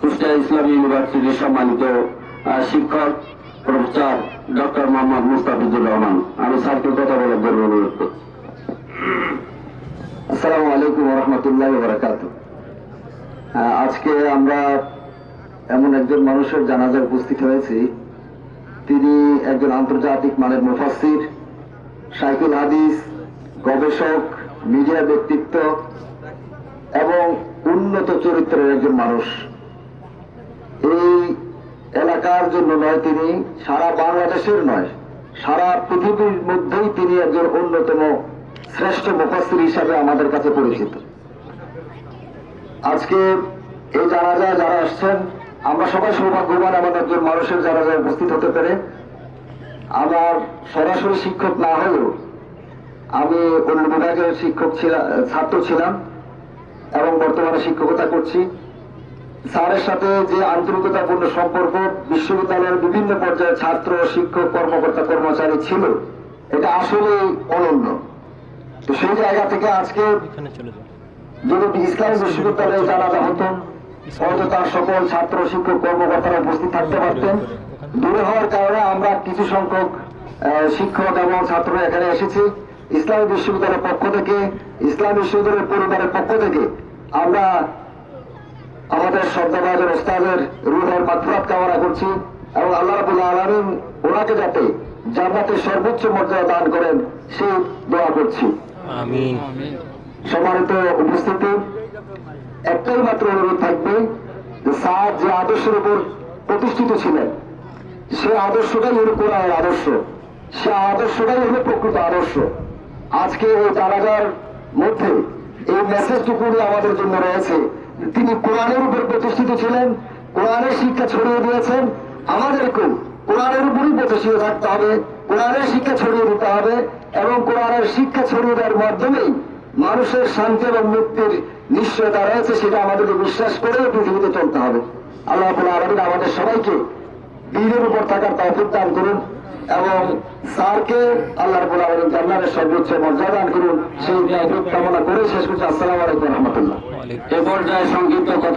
কুষ্টিয়া ইসলামী ইউনিভার্সিটির সম্মানিত শিক্ষক প্রফেসর ডক্টর মোহাম্মদ মুস্তাফিজুর রহমান। আমি স্যারকে কথা বলার জন্য অনুরোধ করছি। আসসালামু আলাইকুম রহমতুল্লাহ বরাকাত আজকে আমরা এমন একজন মানুষের জানাজায় উপস্থিত হয়েছি। তিনি একজন আন্তর্জাতিক মানের মুফাসির সাইকুল হাদিস, গবেষক, মিডিয়া ব্যক্তিত্ব উন্নত চরিত্রের একজন মানুষ। এই এলাকার জন্য নয় তিনি, সারা বাংলাদেশের নয়, সারা পৃথিবীর মধ্যেই তিনি একজন অন্যতম শ্রেষ্ঠ মুফাসির হিসাবে আমাদের কাছে পরিচিত। আজকে এই জানাজায় যারা আসছেন, আমরা সবাই সৌভাগ্যবান আমাদের একজন মানুষের জানাজায় উপস্থিত হতে পেরে। আমার সরাসরি শিক্ষক না হলেও আমি অন্য বিভাগের শিক্ষক ছিলাম ছাত্র ছিলাম। এবং বর্তমানে শিক্ষকতা করছি। স্যারের সাথে যে আন্তরিকতাপূর্ণ সম্পর্ক বিশ্ববিদ্যালয়ের বিভিন্ন পর্যায়ে ছাত্র শিক্ষক কর্মকর্তা কর্মচারী ছিল এটা আসলে অনন্য। তো সেই জায়গা থেকে আজকে যদি ইসলাম বিশ্ববিদ্যালয়ে জানাজা হতো হয়তো তার সকল ছাত্র শিক্ষক কর্মকর্তারা উপস্থিত থাকতে পারতেন। দূরে হওয়ার কারণে আমরা কিছু সংখ্যক শিক্ষক এবং ছাত্র এখানে এসেছি। ইসলামী বিশ্ববিদ্যালয়ের পক্ষ থেকে ইসলাম বিশ্ববিদ্যালয়ের পরিবারের পক্ষ থেকে আমরা আমাদের শ্রদ্ধাভাজন ওস্তাদের রুহের মাত্রাত কামনা করছি এবং আল্লাহ রাবুল্লাহ আলমিন ওনাকে যাতে জান্নাতের সর্বোচ্চ মর্যাদা দান করেন সেই দোয়া করছি। সম্মানিত উপস্থিতি একটাই মাত্র অনুরোধ থাকবে যে স্যার যে আদর্শের উপর প্রতিষ্ঠিত ছিলেন সে আদর্শটাই হলো কোরআনের আদর্শ সে আদর্শটাই হলো প্রকৃত আদর্শ। আজকে এই জানাজার মধ্যে এই মেসেজটুকু আমাদের জন্য রয়েছে, তিনি কোরআনের উপর প্রতিষ্ঠিত ছিলেন, কোরআনের শিক্ষা ছড়িয়ে দিয়েছেন, আমাদেরকেও কোরআনের উপরই প্রতিষ্ঠিত থাকতে হবে, কোরআনের শিক্ষা ছড়িয়ে দিতে হবে, এবং কোরআনের শিক্ষা ছড়িয়ে দেওয়ার মাধ্যমেই মানুষের শান্তি এবং মুক্তির নিশ্চয়তা রয়েছে, সেটা আমাদেরকে বিশ্বাস করে পৃথিবীতে চলতে হবে। আল্লাহ আমাদের সবাইকে দিনের উপর থাকার তৌফিক দান করুন এবং স্যারকে আল্লাহর বলা আলমিন জান্নাতের সর্বোচ্চ মর্যাদা দান করুন। সেই কামনা করে শেষ করছি। আসসালামু আলাইকুম রহমতুল্লাহ। এ পর্যায়ে সংক্ষিপ্ত